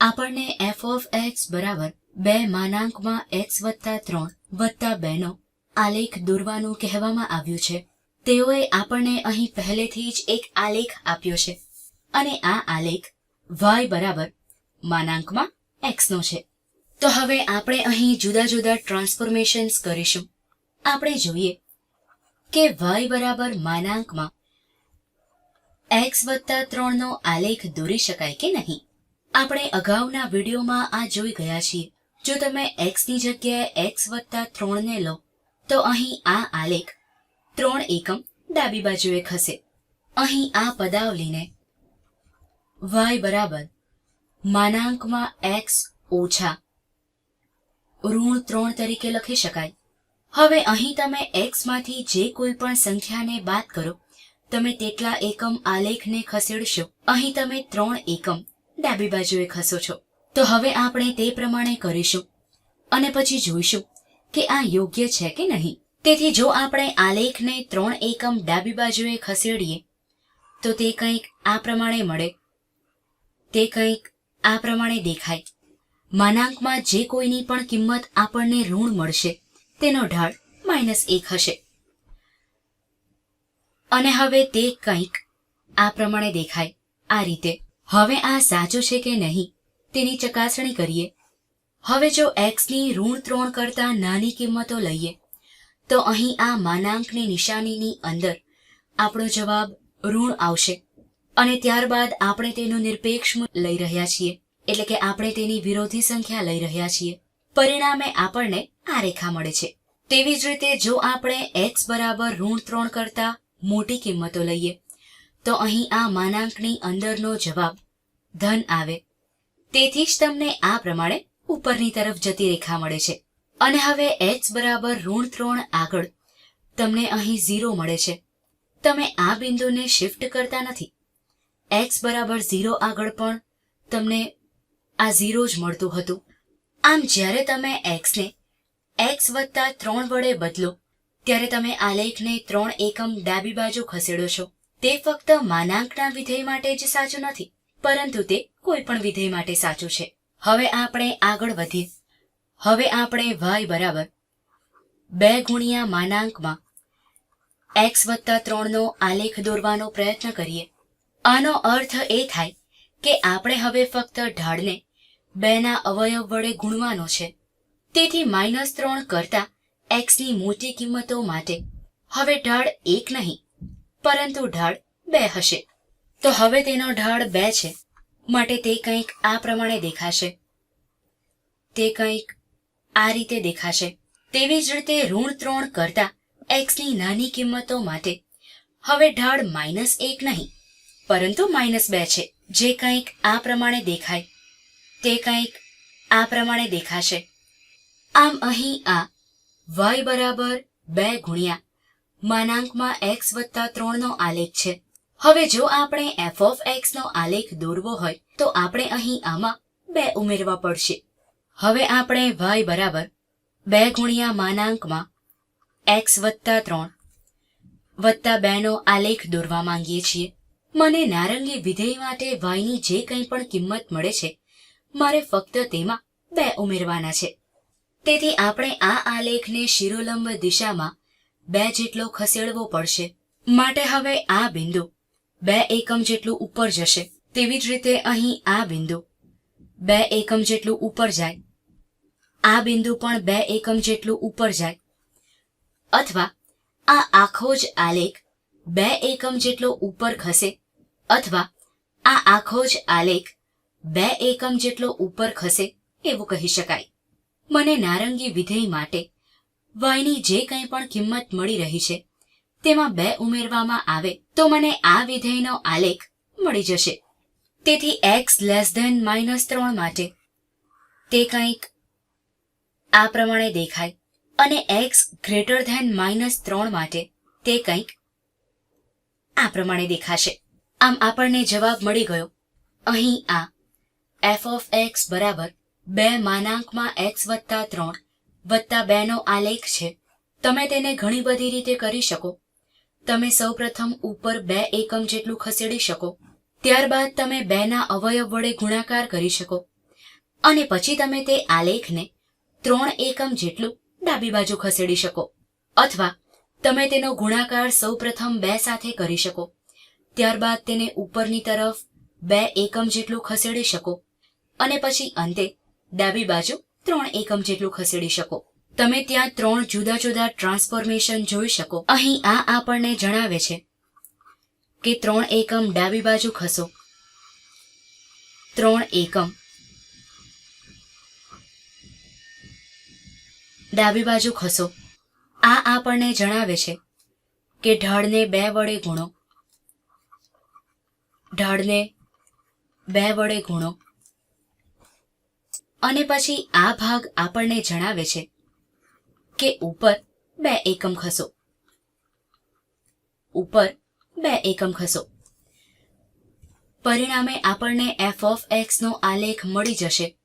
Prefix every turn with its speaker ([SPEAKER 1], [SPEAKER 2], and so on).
[SPEAKER 1] આપણને F of x બરાબર બે માનાંકમાં એક્સ વત્તા ત્રણ વત્તા બેનો આલેખ દોરવાનું કહેવામાં આવ્યું છે. તેઓએ આપણને અહીં પહેલેથી જ એક આલેખ આપ્યો છે. અને આ આલેખ વાય બરાબર માનાંકમાં એક્સનો છે. તો હવે આપણે અહીં જુદા જુદા ટ્રાન્સફોર્મેશન્સ કરીશું. આપણે જોઈએ કે વાય બરાબર માનાંકમાં એક્સ વત્તા ત્રણનો આલેખ દોરી શકાય કે નહીં. આપણે અગાઉના વિડીયોમાં આ જોઈ ગયા છીએ. જો તમે એક્સની જગ્યાએ એક્સ વત્તા ત્રણને લો, તો અહીં આ આલેખ ત્રણ એકમ ડાબી બાજુએ ખસે. અહીં આ પદાવલીને વાય બરાબર માનાંકમાં એક્સ ઓછા ઋણ ત્રણ તરીકે લખી શકાય. હવે અહીં તમે એક્સમાંથી જે કોઈ પણ સંખ્યાને બાદ કરો, તમે તેટલા એકમ આલેખને ખસેડશો. અહીં તમે ત્રણ એકમ ડાબી બાજુએ ખસો છો. તો હવે આપણે તે પ્રમાણે કરીશું. અને પછી જોઈશું કે આ યોગ્ય છે કે નહીં. તેથી જો આપણે આલેખને ત્રણ એકમ ડાબી બાજુએ ખસેડીએ, તો તે કંઈક આ પ્રમાણે મળે. તે કંઈક આ પ્રમાણે દેખાય. માનાંકમાં જે કોઈની પણ કિંમત આપણને ઋણ મળશે, તેનો ઢાળ માઇનસ એક હશે. અને હવે તે કંઈક આ પ્રમાણે દેખાય. આ રીતે. હવે આ સાચું છે કે નહીં? તેની ચકાસણી કરીએ. હવે જો એક્સની ઋણ ત્રણ કરતા નાની કિંમતો લઈએ, તો અહીં આ માનાંકની નિશાનીની અંદર આપણો જવાબ ઋણ આવશે અને ત્યારબાદ આપણે તેનું નિરપેક્ષ લઈ રહ્યા છીએ, એટલે કે આપણે તેની વિરોધી સંખ્યા લઈ રહ્યા છીએ. પરિણામે આપણને આ રેખા મળે છે. તેવી જ રીતે જો આપણે એક્સ બરાબર ઋણ ત્રણ કરતા મોટી કિંમતો લઈએ તો અહીં આ માનાંકની અંદરનો જવાબ, ધન આવે. તેથી જ તમને આ પ્રમાણે ઉપરની તરફ જતી રેખા મળે છે. અને હવે એચ બરાબર ઋણ ત્રણ આગળ તમને અહીં ઝીરો મળે છે. તમે આ બિંદુને શિફ્ટ કરતા નથી. એક્સ બરાબર ઝીરો આગળ પણ તમને આ ઝીરો જ મળતું હતું. આમ જ્યારે તમે એક્સને x વત્તા ત્રણ વડે બદલો, ત્યારે તમે આલેખને ત્રણ એકમ ડાબી બાજુ ખસેડો છો. તે ફક્ત માનાંકના વિધેય માટે જ સાચું નથી, પરંતુ તે કોઈ પણ વિધેય માટે સાચું છે. હવે આપણે આગળ વધીએ. હવે આપણે વાય બરાબર બે ગુણ્યા માનાંકમાં એક્સ વત્તા ત્રણનો આલેખ દોરવાનો પ્રયત્ન કરીએ. આનો અર્થ એ થાય કે આપણે હવે ફક્ત ઢાળને બેના અવયવ વડે ગુણવાનો છે. તેથી માઇનસ ત્રણ કરતા એક્સની મોટી કિંમતો માટે. હવે ઢાળ એક નહીં પરંતુ ઢાળ બે હશે. તો હવે તેનો ઢાળ બે છે. માટે તે કંઈક આ પ્રમાણે દેખાશે. તે કંઈક આ રીતે દેખાશે. તેવી જ રીતે ઋણ ત્રણ કરતા એક્સની નાની કિંમતો માટે. હવે ઢાળ માઇનસ એક નહીં, પરંતુ માઇનસ બે છે. જે કંઈક આ પ્રમાણે દેખાય. તે કંઈક આ પ્રમાણે દેખાશે. આમ અહીં આ વાય બરાબર બે ગુણ્યા માનાંકમાં એક્સ વત્તા ત્રણનો આલેખ છે. હવે જો આપણે એફ ઓફ એક્સનો આલેખ દોરવો હોય, તો આપણે અહીં આમાં બે ઉમેરવા પડશે. હવે આપણે વાય બરાબર બે ગુણ્યા માનાંકમાં એક્સ વત્તા ત્રણ વત્તા બેનો આલેખ દોરવા માંગીએ છીએ. મને નારંગી વિધેય માટે વાયની જે કંઈ પણ કિંમત મળે છે, મારે ફક્ત તેમાં બે ઉમેરવાના છે. તેથી આપણે આ આલેખને શિરોલંબ દિશામાં બે જેટલો ખસેડવો પડશે. માટે હવે આ બિંદુ. બે એકમ જેટલું ઉપર જશે. તેવી જ રીતે અહીં આ બિંદુ. બે એકમ જેટલું ઉપર જાય. આ બિંદુ પણ બે એકમ જેટલું ઉપર જાય. અથવા આ આખો જ આલેખ બે એકમ જેટલો ઉપર ખસે. અથવા આ આખો જ આલેખ બે એકમ જેટલો ઉપર ખસે. એવું કહી શકાય. મને નારંગી વિધેય માટે y ની જે કંઈ પણ કિંમત મળી રહી છે, તેમાં બે ઉમેરવામાં આવે, તો મને આ વિધેયનો આલેખ મળી જશે. તેથી એક્સ લેસ ધેન માઇનસ ત્રણ માટે તે કંઈક આ પ્રમાણે દેખાય અને એક્સ ગ્રેટર ધેન માઇનસ ત્રણ માટે તે કંઈક આ પ્રમાણે દેખાશે. આમ આપણને જવાબ મળી ગયો. અહીં આ એફ ઓફ એક્સ બરાબર બે માનાંકમાં એક્સ વત્તા ત્રણ વત્તા બેનો આલેખ છે. તમે તેને ઘણી બધી રીતે કરી શકો. તમે સૌપ્રથમ ઉપર બે એકમ જેટલું ખસેડી શકો. ત્યારબાદ તમે બેના અવયવ વડે ગુણાકાર કરી શકો. અને પછી તમે તે આલેખને ત્રણ એકમ જેટલું ડાબી બાજુ ખસેડી શકો. અથવા તમે તેનો ગુણાકાર સૌપ્રથમ બે સાથે કરી શકો. ત્યારબાદ તેને ઉપરની તરફ બે એકમ જેટલું ખસેડી શકો. અને પછી અંતે ડાબી બાજુ ત્રણ એકમ જેટલું ખસેડી શકો. તમે ત્યાં ત્રણ જુદા જુદા ટ્રાન્સફોર્મેશન જોઈ શકો. અહીં આ આપણને જણાવે છે કે ત્રણ એકમ ડાબી બાજુ ખસો. ત્રણ એકમ ડાબી બાજુ ખસો. આ આપણને જણાવે છે કે ઢાળને બે વડે ગુણો. ઢાળને બે વડે ગુણો. અને પછી આ ભાગ આપણને જણાવે છે કે ઉપર બે એકમ ખસો. ઉપર બે એકમ ખસો. પરિણામે આપણને એફ ઓફ એક્સ નો આલેખ મળી જશે.